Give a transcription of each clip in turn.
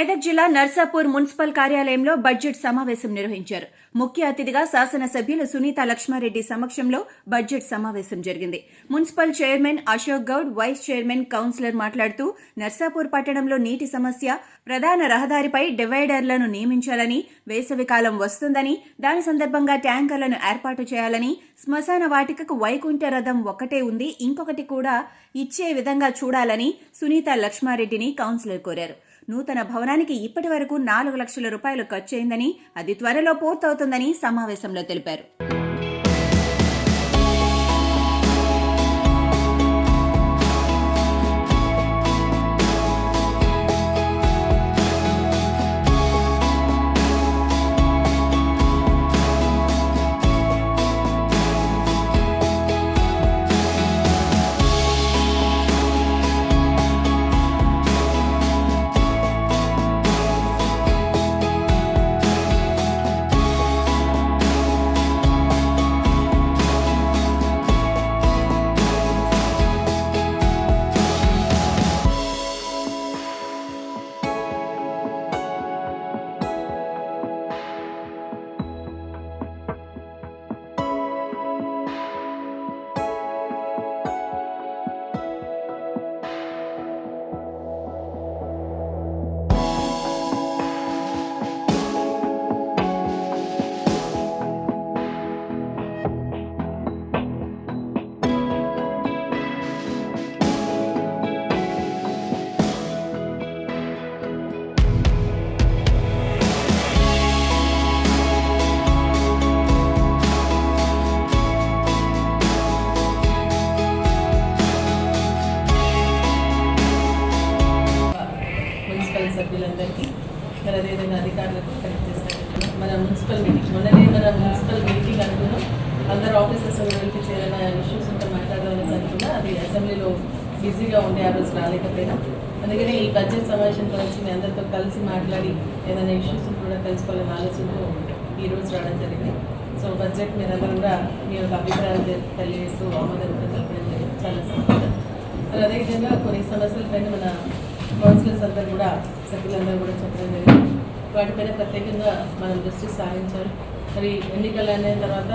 మెదక్ జిల్లా నర్సాపూర్ మున్సిపల్ కార్యాలయంలో బడ్జెట్ సమావేశం నిర్వహించారు. ముఖ్య అతిథిగా శాసనసభ్యులు సునీత లక్ష్మారెడ్డి సమక్షంలో బడ్జెట్ సమావేశం జరిగింది. Municipal chairman Ashok Goud vice chairman councillor మాట్లాడుతూ నర్సాపూర్ పట్టణంలో నీటి సమస్య ప్రధాన రహదారిపై డివైడర్లను నియమించాలని వేసవికాలం వస్తుందని దాని సందర్భంగా ట్యాంకర్లను ఏర్పాటు చేయాలని శ్మశాన వాటికకు వైకుంఠ రథం ఒకటే ఉంది ఇంకొకటి కూడా ఇచ్చే విధంగా చూడాలని సునీత లక్ష్మారెడ్డిని కౌన్సిలర్ కోరారు. నూతన భవనానికి ఇప్పటి వరకు నాలుగు లక్షల రూపాయలు ఖర్చయిందని అది త్వరలో పూర్తవుతుందని సమావేశంలో తెలిపారు. ఇక్కడ అదేవిధంగా అధికారులకు కలెక్ట్ చేస్తారు మన మున్సిపల్ మీటింగ్ మొన్ననే మన మున్సిపల్ మీటింగ్ అనుకున్నాం. అందరు ఆఫీసర్స్ వెళ్ళి చేరిన ఇష్యూస్ ఉంటే మాట్లాడాలని అనుకున్నా అది అసెంబ్లీలో బిజీగా ఉండే ఆ రోజు రాలేకపోయినా. అందుకనే ఈ బడ్జెట్ సమావేశం గురించి మీ అందరితో కలిసి మాట్లాడి ఏదైనా ఇష్యూస్ కూడా తెలుసుకోవాలనే ఆలోచనతో ఈ రోజు రావడం జరిగింది. సో బడ్జెట్ మీద కూడా మీ యొక్క అభిప్రాయాలు తెలియజేస్తూ ఆమోదం కూడా తెలపడం జరిగింది. చాలా సంతోషం. అదేవిధంగా కొన్ని సమస్యలపైన మన కౌన్సిలర్స్ అందరూ కూడా సభ్యులందరూ కూడా చెప్పడం జరిగింది. వాటిపైన ప్రత్యేకంగా మనం దృష్టి సాధించారు మరి ఎన్నికలు అయిన తర్వాత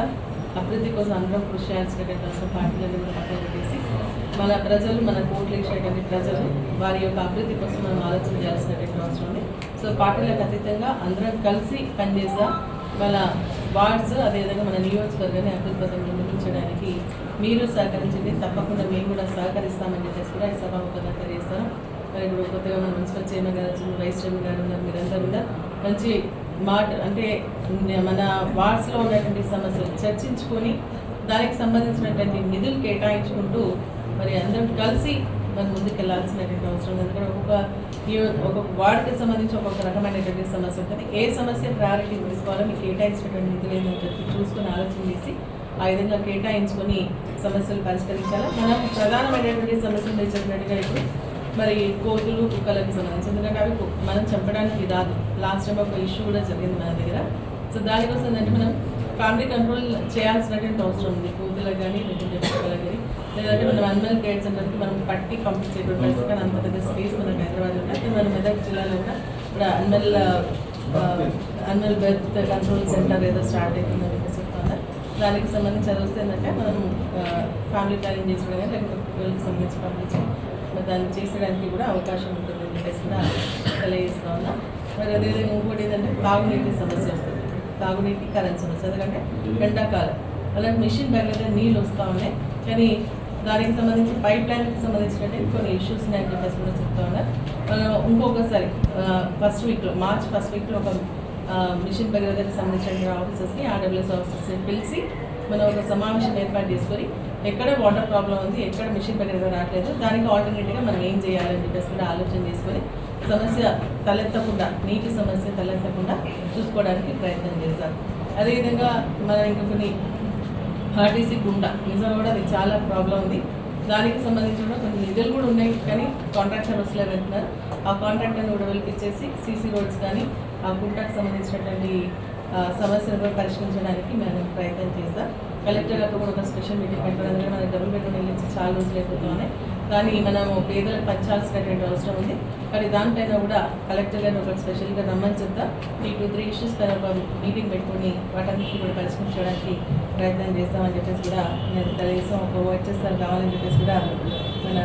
అభివృద్ధి కోసం అందరం కృషి చేయాల్సినటువంటి అవసరం పార్టీలన్నీ కూడా పక్కన పెట్టేసి మన ప్రజలు మన కోట్లు ఇచ్చేటువంటి ప్రజలు వారి యొక్క అభివృద్ధి కోసం మనం ఆలోచన చేయాల్సినటువంటి అవసరం ఉంది. సో పార్టీలకు అతీతంగా అందరం కలిసి పనిచేసా మన వార్డ్స్ అదేవిధంగా మన నియోజకవర్గాన్ని అభివృద్ధి పథకం నిర్మించడానికి మీరు సహకరించండి. తప్పకుండా మేము కూడా సహకరిస్తామని చెప్పేసి కూడా ఈ సభాముఖంగా తెలియజేస్తాను ఇప్పుడు కొత్తగా మన మున్సిపల్ చైర్మన్ గారు వైస్ చైర్మన్ గారు ఉన్నారు. మీరందరూ కూడా మంచి మాట అంటే మన వార్డ్స్లో ఉన్నటువంటి సమస్యలు చర్చించుకొని దానికి సంబంధించినటువంటి నిధులు కేటాయించుకుంటూ మరి అందరం కలిసి మరి ముందుకు వెళ్ళాల్సినటువంటి అవసరం ఉంది. ఎందుకంటే ఒక్కొక్క ఒక్కొక్క వార్డుకి సంబంధించి ఒక్కొక్క రకమైనటువంటి సమస్య ఉంటుంది. ఏ సమస్య ప్రయారిటీ తీసుకోవాలో మీకు కేటాయించినటువంటి నిధులు ఏంటో చెప్పి చూసుకొని ఆలోచన చేసి ఆ విధంగా కేటాయించుకొని సమస్యలు పరిష్కరించాలి? మనం ప్రధానమైనటువంటి సమస్యలు మీరు చెప్పినట్టుగా ఇప్పుడు మరి కోతులు కుక్కలకి సంబంధించి. ఎందుకంటే అవి మనం చంపడానికి రాదు. లాస్ట్ టైం ఒక ఇష్యూ కూడా జరిగింది మన దగ్గర. సో దానికోసం ఏంటంటే మనం ఫ్యామిలీ కంట్రోల్ చేయాల్సినటువంటి అవసరం ఉంది. కోతులకు కానీ లేకుంటే కుక్కలకు కానీ లేదంటే మనం అనిమల్ కేర్ సెంటర్కి మనం పట్టి పంపించేటువంటి పరిస్థితి కానీ అంత పెద్ద స్పేస్ మనకి హైదరాబాద్ ఉంది మన మెదక్ జిల్లాలో కూడా ఇప్పుడు animal animal birth control centre ఏదో స్టార్ట్ అవుతుందని చెప్పేసి చెప్తున్నారు. దానికి సంబంధించి అది వస్తే ఏంటంటే మనం ఫ్యామిలీ ప్లానింగ్ చేసుకోవడం కానీ లేకపోతే కుక్కలకు సంబంధించి పంపించి మరి దాన్ని చేసేయడానికి కూడా అవకాశం ఉంటుందని చెప్పేసి కూడా తెలియజేస్తా ఉన్నా. మరి అదేవిధంగా ఇంకోటి ఏంటంటే తాగునీటి సమస్య వస్తుంది. తాగునీటి కరెంట్ సమస్య. ఎందుకంటే ఎండాకాలం. అలాంటి మిషన్ దగ్గర నీళ్ళు వస్తూ ఉన్నాయి. కానీ దానికి సంబంధించి పైప్ లైన్కి సంబంధించినట్టు కొన్ని ఇష్యూస్ ఉన్నాయని చెప్పేసి కూడా చెప్తా ఉన్నారు మనం ఇంకొకసారి ఫస్ట్ వీక్లో మార్చ్ ఫస్ట్ వీక్లో ఒక మిషన్ భగీరథకి సంబంధించిన ఆఫీసర్స్ని ఆర్డబ్ల్యూఎస్ ఆఫీసర్స్ని పిలిచి మనం ఒక సమావేశం ఏర్పాటు చేసుకొని ఎక్కడ వాటర్ ప్రాబ్లం ఉంది ఎక్కడ మిషన్ పెట్టడం రావట్లేదు. దానికి ఆల్టర్నేటివ్గా మనం ఏం చేయాలని చెప్పేసి కూడా ఆలోచన చేసుకొని సమస్య తలెత్తకుండా నీటి సమస్య తలెత్తకుండా చూసుకోవడానికి ప్రయత్నం చేస్తాం అదేవిధంగా మనం ఇంకా కొన్ని ఆర్టీసీ గుండా నిజంగా కూడా అది చాలా ప్రాబ్లం ఉంది. దానికి సంబంధించి కూడా కొన్ని నిధులు కూడా ఉన్నాయి కానీ కాంట్రాక్టర్ వస్తులే అంటున్నారు ఆ కాంట్రాక్టర్ని కూడా పిలిపించేసి సీసీ రోడ్స్ కానీ ఆ గుంటకు సంబంధించినటువంటి ఆ, సమస్యను కూడా పరిష్కరించడానికి మేము ప్రయత్నం చేస్తాం కలెక్టర్ గారు కూడా ఒక స్పెషల్ మీటింగ్ పెట్టడం మన డబుల్ బెడ్రూమ్ ఇల్లు ఇచ్చి చాలా రోజులు అయిపోతున్నాయి కానీ మనము పేదలకు పంచాల్సినటువంటి అవసరం ఉంది. మరి దానిపైన కూడా కలెక్టర్ గారిని ఒక స్పెషల్గా రమ్మని చెప్తా. ఈ టూ త్రీ ఇష్యూస్ పైన ఒక మీటింగ్ పెట్టుకొని వాటన్నిటిని కూడా పరిష్కరించడానికి ప్రయత్నం చేస్తామని చెప్పేసి కూడా నేను తెలియజేస్తాం ఒక వచ్చేసారి కావాలని చెప్పేసి కూడా మన